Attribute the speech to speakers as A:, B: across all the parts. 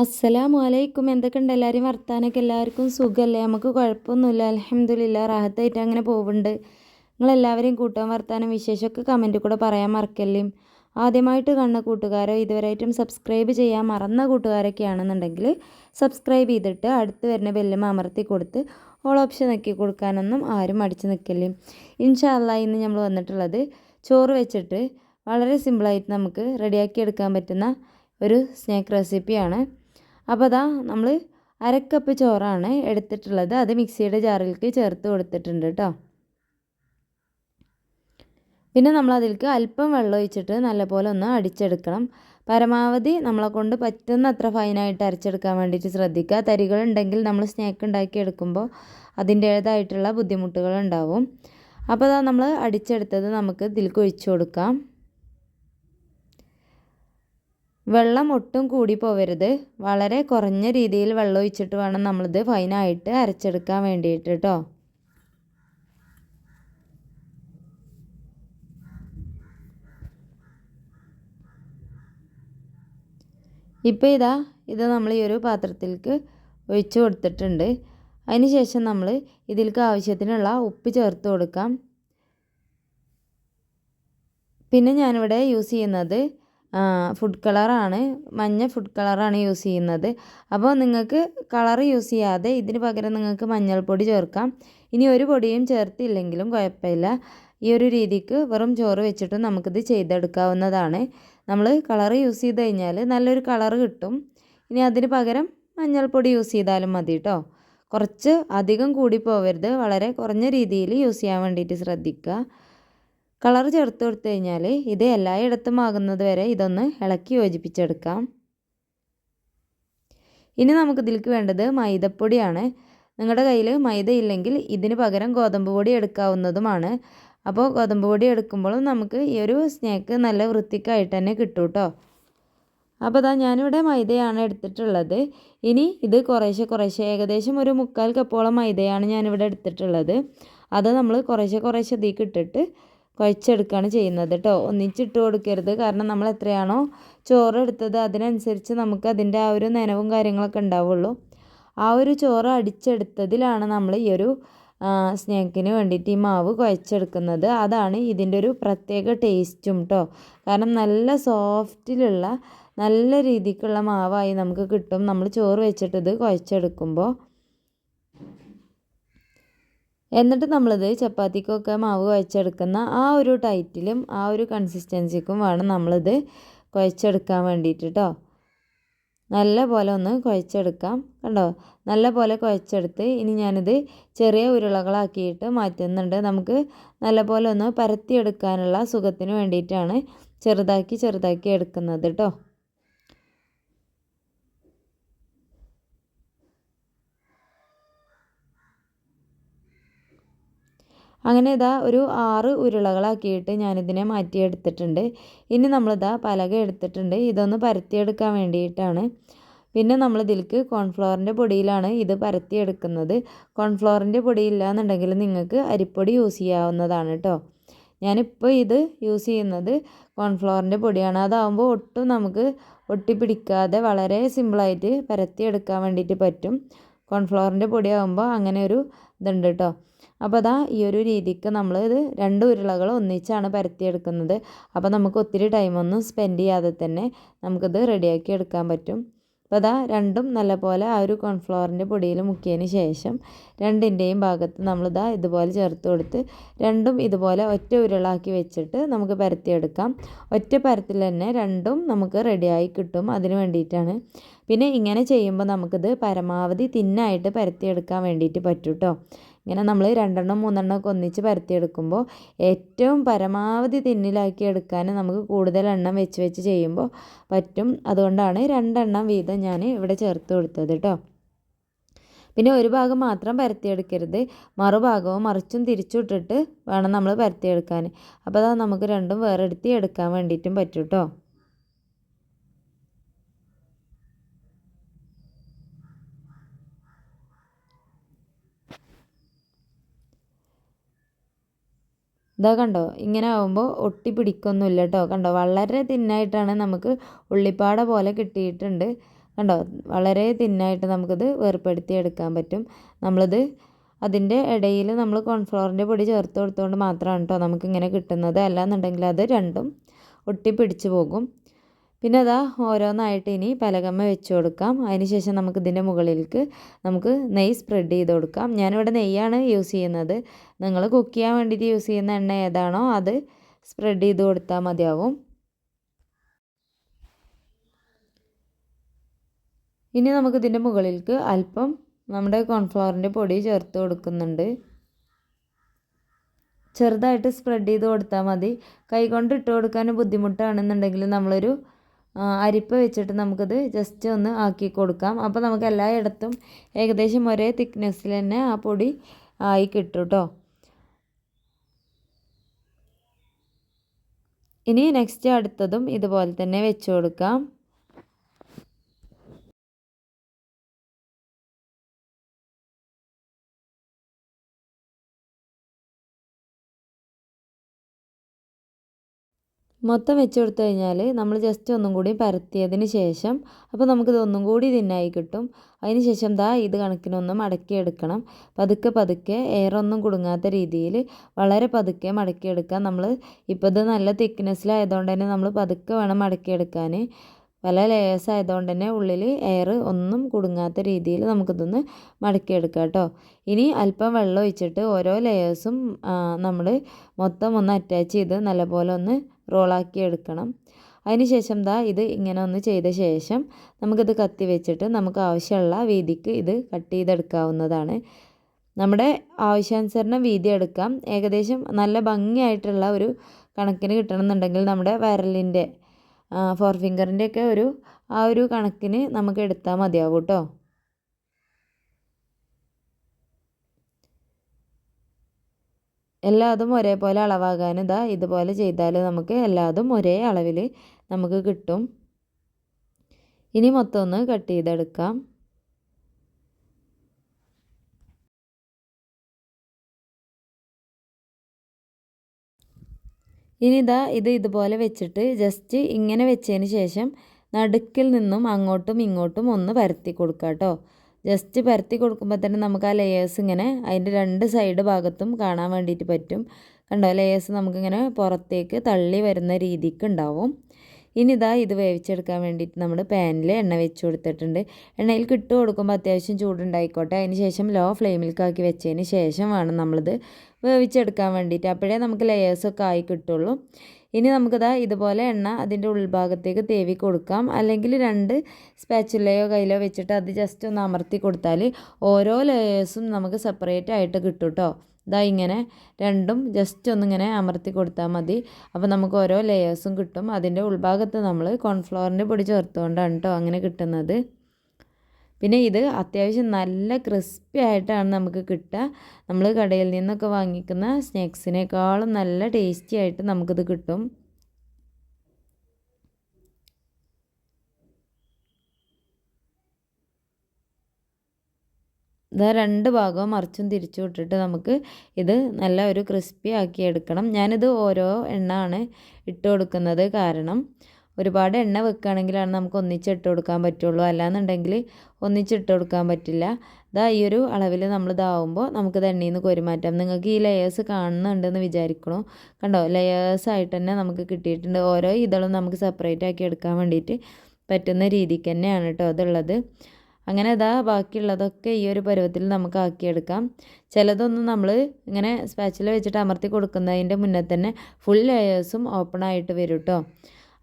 A: അസ്സലാമു അലൈക്കും എന്തൊക്കെയുണ്ട്? എല്ലാവരും വർത്താനൊക്കെ? എല്ലാവർക്കും സുഖമല്ലേ നമുക്ക് കുഴപ്പമൊന്നുമില്ല. അലഹമ്മദില്ല റാഹത്തായിട്ട് അങ്ങനെ പോകുന്നുണ്ട് നിങ്ങളെല്ലാവരെയും കൂട്ടാൻ വർത്താനം വിശേഷമൊക്കെ കമന്റ് കൂടെ പറയാൻ മറക്കല്ലേ? ആദ്യമായിട്ട് കാണുന്ന കൂട്ടുകാരോ ഇതുവരെയായിട്ടും സബ്സ്ക്രൈബ് ചെയ്യാൻ മറന്ന കൂട്ടുകാരൊക്കെ ആണെന്നുണ്ടെങ്കിൽ സബ്സ്ക്രൈബ് ചെയ്തിട്ട് അടുത്ത് വരുന്ന ബെല്ലും അമർത്തി കൊടുത്ത് ഓൾ ഓപ്ഷൻ നോക്കി കൊടുക്കാനൊന്നും ആരും അടിച്ച് നിൽക്കില്ലേ? ഇൻഷാല്ല ഇന്ന് നമ്മൾ വന്നിട്ടുള്ളത് ചോറ് വെച്ചിട്ട് വളരെ സിമ്പിളായിട്ട് നമുക്ക് റെഡിയാക്കി എടുക്കാൻ പറ്റുന്ന ഒരു സ്നാക്ക് റെസിപ്പിയാണ്. അപ്പോൾ അതാ നമ്മൾ അരക്കപ്പ് ചോറാണ് എടുത്തിട്ടുള്ളത്. അത് മിക്സിയുടെ ജാറിലേക്ക് ചേർത്ത് കൊടുത്തിട്ടുണ്ട് കേട്ടോ. പിന്നെ നമ്മൾ അതിലേക്ക് അല്പം വെള്ളം ഒഴിച്ചിട്ട് നല്ലപോലെ ഒന്ന് അടിച്ചെടുക്കണം. പരമാവധി നമ്മളെ കൊണ്ട് പറ്റുന്ന അത്ര ഫൈനായിട്ട് അരച്ചെടുക്കാൻ വേണ്ടിയിട്ട് ശ്രദ്ധിക്കുക. തരികൾ ഉണ്ടെങ്കിൽ നമ്മൾ സ്നാക്ക് ഉണ്ടാക്കി എടുക്കുമ്പോൾ അതിന്റേതായിട്ടുള്ള ബുദ്ധിമുട്ടുകൾ ഉണ്ടാവും. അപ്പോൾ അതാ നമ്മൾ അടിച്ചെടുത്തത് നമുക്ക് ഇതിലേക്ക് ഒഴിച്ചു കൊടുക്കാം. വെള്ളം ഒട്ടും കൂടി പോവരുത്. വളരെ കുറഞ്ഞ രീതിയിൽ വെള്ളം ഒഴിച്ചിട്ട് വേണം നമ്മളിത് ഫൈനായിട്ട് അരച്ചെടുക്കാൻ വേണ്ടിയിട്ട് കേട്ടോ ഇപ്പോൾ ഇതാ ഇത് നമ്മൾ ഈ ഒരു പാത്രത്തിലേക്ക് ഒഴിച്ച് കൊടുത്തിട്ടുണ്ട്. ശേഷം നമ്മൾ ഇതിലേക്ക് ആവശ്യത്തിനുള്ള ഉപ്പ് ചേർത്ത് കൊടുക്കാം. പിന്നെ ഞാനിവിടെ യൂസ് ചെയ്യുന്നത് ഫുഡ് കളറാണ് മഞ്ഞ ഫുഡ് കളറാണ് യൂസ് ചെയ്യുന്നത്. അപ്പോൾ നിങ്ങൾക്ക് കളർ യൂസ് ചെയ്യാതെ ഇതിന് പകരം നിങ്ങൾക്ക് മഞ്ഞൾപ്പൊടി ചേർക്കാം. ഇനി ഒരു പൊടിയും ചേർത്തില്ലെങ്കിലും കുഴപ്പമില്ല. ഈ ഒരു രീതിക്ക് വെറും ചോറ് വെച്ചിട്ട് നമുക്കിത് ചെയ്തെടുക്കാവുന്നതാണ്. നമ്മൾ കളർ യൂസ് ചെയ്ത് കഴിഞ്ഞാൽ നല്ലൊരു കളർ കിട്ടും. ഇനി അതിന് പകരം മഞ്ഞൾപ്പൊടി യൂസ് ചെയ്താലും മതി കേട്ടോ കുറച്ച് അധികം കൂടി പോവരുത്. വളരെ കുറഞ്ഞ രീതിയിൽ യൂസ് ചെയ്യാൻ വേണ്ടിയിട്ട് ശ്രദ്ധിക്കുക. കളർ ചേർത്ത് കൊടുത്തു കഴിഞ്ഞാൽ ഇത് എല്ലായിടത്തും ആകുന്നത് വരെ ഇതൊന്ന് ഇളക്കി യോജിപ്പിച്ചെടുക്കാം. ഇനി നമുക്ക് ഇതിലേക്ക് വേണ്ടത് മൈദപ്പൊടിയാണ്. നിങ്ങളുടെ കയ്യിൽ മൈദ ഇല്ലെങ്കിൽ ഇതിന് പകരം ഗോതമ്പ് പൊടി എടുക്കാവുന്നതുമാണ്. അപ്പോൾ ഗോതമ്പ് പൊടി എടുക്കുമ്പോഴും നമുക്ക് ഈ ഒരു സ്നാക്ക് നല്ല വൃത്തിക്കായിട്ട് തന്നെ കിട്ടും കേട്ടോ അപ്പോൾ അതാ ഞാനിവിടെ മൈദയാണ് എടുത്തിട്ടുള്ളത്. ഇനി ഇത് കുറേശ്ശെ കുറേശ്ശെ ഏകദേശം ഒരു മുക്കാൽ കപ്പോളം മൈദയാണ് ഞാനിവിടെ എടുത്തിട്ടുള്ളത്. അത് നമ്മൾ കുറേശ്ശെ കുറേശ്ശെ ഇതിൽ കുഴച്ചെടുക്കുകയാണ് ചെയ്യുന്നത് കേട്ടോ ഒന്നിച്ചിട്ട് കൊടുക്കരുത്. കാരണം നമ്മൾ എത്രയാണോ ചോറ് എടുത്തത് അതിനനുസരിച്ച് നമുക്ക് അതിന്റെ ആ ഒരു നനവും കാര്യങ്ങളൊക്കെ ഉണ്ടാവുള്ളൂ. ആ ഒരു ചോറ് അടിച്ചെടുത്തതിലാണ് നമ്മൾ ഈ ഒരു സ്നാക്കിന് വേണ്ടിയിട്ട് ഈ മാവ് കുഴച്ചെടുക്കുന്നത്. അതാണ് ഇതിന്റെ ഒരു പ്രത്യേക ടേസ്റ്റും കേട്ടോ കാരണം നല്ല സോഫ്റ്റിലുള്ള നല്ല രീതിക്കുള്ള മാവായി നമുക്ക് കിട്ടും. നമ്മൾ ചോറ് വെച്ചിട്ടത് കുഴച്ചെടുക്കുമ്പോൾ. എന്നിട്ട് നമ്മളിത് ചപ്പാത്തിക്കൊക്കെ മാവ് കുഴച്ചെടുക്കുന്ന ആ ഒരു ടൈറ്റിലും ആ ഒരു കൺസിസ്റ്റൻസിക്കും വേണം നമ്മളിത് കുഴച്ചെടുക്കാൻ വേണ്ടിയിട്ട് കേട്ടോ നല്ല പോലെ ഒന്ന് കുഴച്ചെടുക്കാം കണ്ടോ? നല്ല പോലെ കുഴച്ചെടുത്ത് ഇനി ഞാനിത് ചെറിയ ഉരുളകളാക്കിയിട്ട് മാറ്റുന്നുണ്ട്. നമുക്ക് നല്ല പോലെ ഒന്ന് പരത്തിയെടുക്കാനുള്ള സുഖത്തിന് വേണ്ടിയിട്ടാണ് ചെറുതാക്കി ചെറുതാക്കി എടുക്കുന്നത് കേട്ടോ അങ്ങനെ ഇതാ ഒരു ആറ് ഉരുളകളാക്കിയിട്ട് ഞാനിതിനെ മാറ്റിയെടുത്തിട്ടുണ്ട്. ഇനി നമ്മളിതാ പലക എടുത്തിട്ടുണ്ട്. ഇതൊന്ന് പരത്തിയെടുക്കാൻ വേണ്ടിയിട്ടാണ്. പിന്നെ നമ്മൾ ഇതിലേക്ക് കോൺഫ്ലവറിന്റെ പൊടിയിലാണ് ഇത് പരത്തിയെടുക്കുന്നത്. കോൺഫ്ലോറിന്റെ പൊടി ഇല്ലയെന്നുണ്ടെങ്കിൽ നിങ്ങൾക്ക് അരിപ്പൊടി യൂസ് ചെയ്യാവുന്നതാണ് കേട്ടോ ഞാനിപ്പോൾ ഇത് യൂസ് ചെയ്യുന്നത് കോൺഫ്ലോറിന്റെ പൊടിയാണ്. അതാവുമ്പോൾ ഒട്ടും നമുക്ക് ഒട്ടിപ്പിടിക്കാതെ വളരെ സിമ്പിളായിട്ട് പരത്തിയെടുക്കാൻ വേണ്ടിയിട്ട് പറ്റും. കോൺഫ്ലോറിന്റെ പൊടിയാകുമ്പോൾ അങ്ങനെ ഒരു ഇതുണ്ട് കേട്ടോ അപ്പോൾ അതാ ഈ ഒരു രീതിക്ക് നമ്മൾ ഇത് രണ്ട് ഉരുളകൾ ഒന്നിച്ചാണ് പരത്തിയെടുക്കുന്നത്. അപ്പോൾ നമുക്ക് ഒത്തിരി ടൈമൊന്നും സ്പെൻഡ് ചെയ്യാതെ തന്നെ നമുക്കിത് റെഡിയാക്കി എടുക്കാൻ പറ്റും. അപ്പോൾ അതാ രണ്ടും നല്ലപോലെ ആ ഒരു കോൺഫ്ലവറിന്റെ പൊടിയിൽ മുക്കിയതിന് ശേഷം രണ്ടിന്റെയും ഭാഗത്ത് നമ്മളിതാ ഇതുപോലെ ചേർത്ത് കൊടുത്ത് രണ്ടും ഇതുപോലെ ഒറ്റ ഉരുളാക്കി വെച്ചിട്ട് നമുക്ക് പരത്തിയെടുക്കാം. ഒറ്റ പരത്തിൽ തന്നെ രണ്ടും നമുക്ക് റെഡിയായി കിട്ടും അതിന് വേണ്ടിയിട്ടാണ്. പിന്നെ ഇങ്ങനെ ചെയ്യുമ്പോൾ നമുക്കിത് പരമാവധി തിന്നായിട്ട് പരത്തിയെടുക്കാൻ വേണ്ടിയിട്ട് പറ്റൂട്ടോ ഇങ്ങനെ നമ്മൾ രണ്ടെണ്ണം മൂന്നെണ്ണം ഒക്കെ ഒന്നിച്ച് പരത്തിയെടുക്കുമ്പോൾ ഏറ്റവും പരമാവധി തിന്നിലാക്കി എടുക്കാൻ നമുക്ക് കൂടുതൽ എണ്ണം വെച്ച് വെച്ച് ചെയ്യുമ്പോൾ പറ്റും. അതുകൊണ്ടാണ് രണ്ടെണ്ണം വീതം ഞാൻ ഇവിടെ ചേർത്ത് കൊടുത്തത് കേട്ടോ പിന്നെ ഒരു ഭാഗം മാത്രം പരത്തിയെടുക്കരുത്. മറുഭാഗവും മറിച്ചും തിരിച്ചിട്ടിട്ട് വേണം നമ്മൾ പരത്തിയെടുക്കാൻ അപ്പോൾ അതാ നമുക്ക് രണ്ടും വേറെ എടുത്ത് എടുക്കാൻ വേണ്ടിയിട്ടും പറ്റും കേട്ടോ ഇതാ കണ്ടോ ഇങ്ങനെ ആകുമ്പോൾ ഒട്ടി പിടിക്കൊന്നുമില്ല കേട്ടോ കണ്ടോ വളരെ തിന്നായിട്ടാണ് നമുക്ക് ഉള്ളിപ്പാട പോലെ കിട്ടിയിട്ടുണ്ട്. കണ്ടോ വളരെ തിന്നായിട്ട് നമുക്കിത് വേർപ്പെടുത്തി എടുക്കാൻ പറ്റും. നമ്മളിത് അതിന്റെ ഇടയിൽ നമ്മൾ കോൺഫ്ലോറിന്റെ പൊടി ചേർത്ത് കൊടുത്തുകൊണ്ട് മാത്രമാണ് കേട്ടോ നമുക്കിങ്ങനെ കിട്ടുന്നത്. അല്ലാന്നുണ്ടെങ്കിൽ അത് രണ്ടും ഒട്ടി പിടിച്ചു പോകും. പിന്നെ അതാ ഓരോന്നായിട്ട് ഇനി പലകമ്മ വെച്ച് കൊടുക്കാം. അതിനുശേഷം നമുക്ക് ഇതിന്റെ മുകളിലേക്ക് നമുക്ക് നെയ്യ് സ്പ്രെഡ് ചെയ്ത് കൊടുക്കാം. ഞാനിവിടെ നെയ്യാണ് യൂസ് ചെയ്യുന്നത്. നിങ്ങൾ കുക്ക് ചെയ്യാൻ വേണ്ടിയിട്ട് യൂസ് ചെയ്യുന്ന എണ്ണ ഏതാണോ അത് സ്പ്രെഡ് ചെയ്ത് കൊടുത്താൽ മതിയാവും. ഇനി നമുക്ക് ഇതിന്റെ മുകളിലേക്ക് അല്പം നമ്മുടെ കോൺഫ്ലവറിന്റെ പൊടി ചേർത്ത് കൊടുക്കുന്നുണ്ട്. ചെറുതായിട്ട് സ്പ്രെഡ് ചെയ്ത് കൊടുത്താൽ മതി. കൈകൊണ്ട് ഇട്ട് കൊടുക്കാൻ ബുദ്ധിമുട്ടാണെന്നുണ്ടെങ്കിൽ നമ്മളൊരു അരിപ്പ വെച്ചിട്ട് നമുക്കത് ജസ്റ്റ് ഒന്ന് ആക്കി കൊടുക്കാം. അപ്പോൾ നമുക്ക് എല്ലായിടത്തും ഏകദേശം ഒരേ തിക്നെസ്സിൽ തന്നെ ആ പൊടി ആയി കിട്ടും കേട്ടോ ഇനി നെക്സ്റ്റ് അടുത്തതും ഇതുപോലെ തന്നെ വെച്ച് കൊടുക്കാം. മൊത്തം വെച്ച് കൊടുത്തു കഴിഞ്ഞാൽ നമ്മൾ ജസ്റ്റ് ഒന്നും കൂടി പരത്തിയതിന് ശേഷം അപ്പോൾ നമുക്കിത് ഒന്നും കൂടി തിന്നായി കിട്ടും. അതിന് ശേഷം ദാ ഇത് കണക്കിനൊന്ന് മടക്കിയെടുക്കണം. പതുക്കെ പതുക്കെ എയറൊന്നും കുടുങ്ങാത്ത രീതിയിൽ വളരെ പതുക്കെ മടക്കിയെടുക്കാം നമ്മൾ ഇപ്പോൾ ഇത് നല്ല തിക്നെസ്സിലായതുകൊണ്ട് തന്നെ നമ്മൾ പതുക്കെ വേണം മടക്കിയെടുക്കാൻ പല ലെയേഴ്സ് ആയതുകൊണ്ട് തന്നെ ഉള്ളിൽ എയർ ഒന്നും കുടുങ്ങാത്ത രീതിയിൽ നമുക്കിതൊന്ന് മടക്കിയെടുക്കാം കേട്ടോ. ഇനി അല്പം വെള്ളം ഒഴിച്ചിട്ട് ഓരോ ലെയേഴ്സും നമ്മൾ മൊത്തം ഒന്ന് അറ്റാച്ച് ചെയ്ത് നല്ലപോലെ ഒന്ന് റോളാക്കി എടുക്കണം. അതിനുശേഷം ദാ ഇത് ഇങ്ങനെ ഒന്ന് ചെയ്ത ശേഷം നമുക്കിത് കത്തി വെച്ചിട്ട് നമുക്ക് ആവശ്യമുള്ള വീതിക്ക് ഇത് കട്ട് ചെയ്തെടുക്കാവുന്നതാണ്. നമ്മുടെ ആവശ്യാനുസരണം വീതി എടുക്കാം. ഏകദേശം നല്ല ഭംഗിയായിട്ടുള്ള ഒരു കണക്കിന് കിട്ടണമെന്നുണ്ടെങ്കിൽ നമ്മുടെ വിരലിന്റെ ഫോർ ഫിംഗറിന്റെയൊക്കെ ഒരു ആ ഒരു കണക്കിന് നമുക്ക് എടുത്താൽ മതിയാവും കേട്ടോ. എല്ലാതും ഒരേപോലെ അളവാകാൻ ഇതാ ഇതുപോലെ ചെയ്താൽ നമുക്ക് എല്ലാതും ഒരേ അളവിൽ നമുക്ക് കിട്ടും. ഇനി മൊത്തം ഒന്ന് കട്ട് ചെയ്തെടുക്കാം. ഇനി ഇതാ ഇത് ഇതുപോലെ വെച്ചിട്ട് ജസ്റ്റ് ഇങ്ങനെ വെച്ചതിന് ശേഷം നടുക്കിൽ നിന്നും അങ്ങോട്ടും ഇങ്ങോട്ടും ഒന്ന് പരത്തി കൊടുക്കാം കേട്ടോ ജസ്റ്റ് പരത്തി കൊടുക്കുമ്പോൾ തന്നെ നമുക്ക് ആ ലെയേഴ്സ് ഇങ്ങനെ അതിന്റെ രണ്ട് സൈഡ് ഭാഗത്തും കാണാൻ വേണ്ടിയിട്ട് പറ്റും. കണ്ടോ? ലെയേഴ്സ് നമുക്കിങ്ങനെ പുറത്തേക്ക് തള്ളി വരുന്ന രീതിക്ക് ഉണ്ടാവും. ഇനി ഇതാ ഇത് വേവിച്ചെടുക്കാൻ വേണ്ടിയിട്ട് നമ്മൾ പാനിൽ എണ്ണ വെച്ച് കൊടുത്തിട്ടുണ്ട്. എണ്ണയിൽ കിട്ട് കൊടുക്കുമ്പോൾ അത്യാവശ്യം ചൂടുണ്ടായിക്കോട്ടെ. അതിന് ശേഷം ലോ ഫ്ലെയിമിലേക്കാക്കി വെച്ചതിന് ശേഷം വേണം നമ്മളിത് വേവിച്ചെടുക്കാൻ വേണ്ടിയിട്ട്. അപ്പോഴേ നമുക്ക് ലെയേഴ്സൊക്കെ ആയി കിട്ടുള്ളൂ. ഇനി നമുക്കിതാ ഇതുപോലെ എണ്ണ അതിന്റെ ഉൾഭാഗത്തേക്ക് തേവി കൊടുക്കാം. അല്ലെങ്കിൽ രണ്ട് സ്പാച്ചുലയോ കയ്യിലോ വെച്ചിട്ട് അത് ജസ്റ്റ് ഒന്ന് അമർത്തി കൊടുത്താൽ ഓരോ ലെയേഴ്സും നമുക്ക് സെപ്പറേറ്റ് ആയിട്ട് കിട്ടും കേട്ടോ ഇതാ ഇങ്ങനെ രണ്ടും ജസ്റ്റ് ഒന്നിങ്ങനെ അമർത്തി കൊടുത്താൽ മതി. അപ്പോൾ നമുക്ക് ഓരോ ലെയേഴ്സും കിട്ടും. അതിന്റെ ഉൾഭാഗത്ത് നമ്മൾ കോൺഫ്ലവറിന്റെ പൊടി ചേർത്തുകൊണ്ടാണ് കേട്ടോ അങ്ങനെ കിട്ടുന്നത്. പിന്നെ ഇത് അത്യാവശ്യം നല്ല ക്രിസ്പി ആയിട്ടാണ് നമുക്ക് കിട്ടുക. നമ്മൾ കടയിൽ നിന്നൊക്കെ വാങ്ങിക്കുന്ന സ്നാക്സിനേക്കാളും നല്ല ടേസ്റ്റി ആയിട്ട് നമുക്കിത് കിട്ടും. ഇതാ രണ്ട് ഭാഗവും മറിച്ചും തിരിച്ചു വിട്ടിട്ട് നമുക്ക് ഇത് നല്ല ഒരു ക്രിസ്പി ആക്കി എടുക്കണം. ഞാനിത് ഓരോ എണ്ണ ആണ് ഇട്ട് കൊടുക്കുന്നത്. കാരണം ഒരുപാട് എണ്ണ വെക്കുകയാണെങ്കിലാണ് നമുക്ക് ഒന്നിച്ചിട്ട് കൊടുക്കാൻ പറ്റുള്ളൂ. അല്ലാന്നുണ്ടെങ്കിൽ ഒന്നിച്ചിട്ട് കൊടുക്കാൻ പറ്റില്ല. ഇതാ ഈ ഒരു അളവിൽ നമ്മൾ ഇതാവുമ്പോൾ നമുക്കിത് എണ്ണയിൽ നിന്ന് കോരിമാറ്റാം. നിങ്ങൾക്ക് ഈ ലെയേഴ്സ് കാണുന്നുണ്ടെന്ന് വിചാരിക്കണോ. കണ്ടോ? ലെയേഴ്സ് ആയിട്ട് തന്നെ നമുക്ക് കിട്ടിയിട്ടുണ്ട്. ഓരോ ഇതളും നമുക്ക് സെപ്പറേറ്റ് ആക്കി എടുക്കാൻ വേണ്ടിയിട്ട് പറ്റുന്ന രീതിക്ക് തന്നെയാണ് കേട്ടോ അതുള്ളത് അങ്ങനെ ഇതാ ബാക്കിയുള്ളതൊക്കെ ഈ ഒരു പരുവത്തിൽ നമുക്ക് ആക്കിയെടുക്കാം. ചിലതൊന്നും നമ്മൾ ഇങ്ങനെ സ്പാച്ചിൽ വെച്ചിട്ട് അമർത്തി കൊടുക്കുന്നതിന്റെ മുന്നേ തന്നെ ഫുൾ ലെയേഴ്സും ഓപ്പൺ ആയിട്ട് വരും കേട്ടോ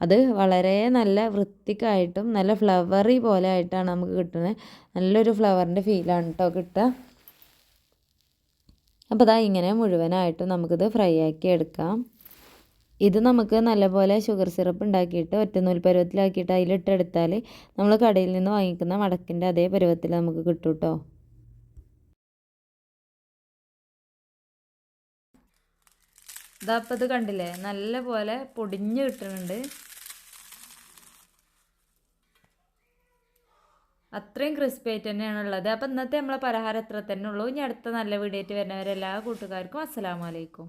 A: അത് വളരെ നല്ല വൃത്തിക്കായിട്ടും നല്ല ഫ്ലവറി പോലെ ആയിട്ടാണ് നമുക്ക് കിട്ടുന്നത്. നല്ലൊരു ഫ്ലവറിന്റെ ഫീലാണ് കേട്ടോ കിട്ടുക. അപ്പോൾ അതാ ഇങ്ങനെ മുഴുവനായിട്ടും നമുക്കിത് ഫ്രൈ ആക്കി എടുക്കാം. ഇത് നമുക്ക് നല്ലപോലെ ഷുഗർ സിറപ്പ് ഉണ്ടാക്കിയിട്ട് ഒറ്റനൂൽ പരുവത്തിലാക്കിയിട്ട് അതിലിട്ടെടുത്താൽ നമ്മൾ കടയിൽ നിന്ന് വാങ്ങിക്കുന്ന മടക്കിന്റെ അതേ പരുവത്തിൽ നമുക്ക് കിട്ടും കേട്ടോ ഇതാ അപ്പം ഇത് കണ്ടില്ലേ? നല്ല പോലെ പൊടിഞ്ഞ് കിട്ടുന്നുണ്ട്. അത്രയും ക്രിസ്പി ആയിട്ട് തന്നെയാണ് ഉള്ളത്. അപ്പോൾ ഇന്നത്തെ നമ്മളെ പലഹാരം എത്ര തന്നെ ഉള്ളൂ. ഇനി അടുത്ത നല്ല വീഡിയോ ആയിട്ട് വരുന്നവരെല്ലാ കൂട്ടുകാർക്കും അസ്സലാമലൈക്കും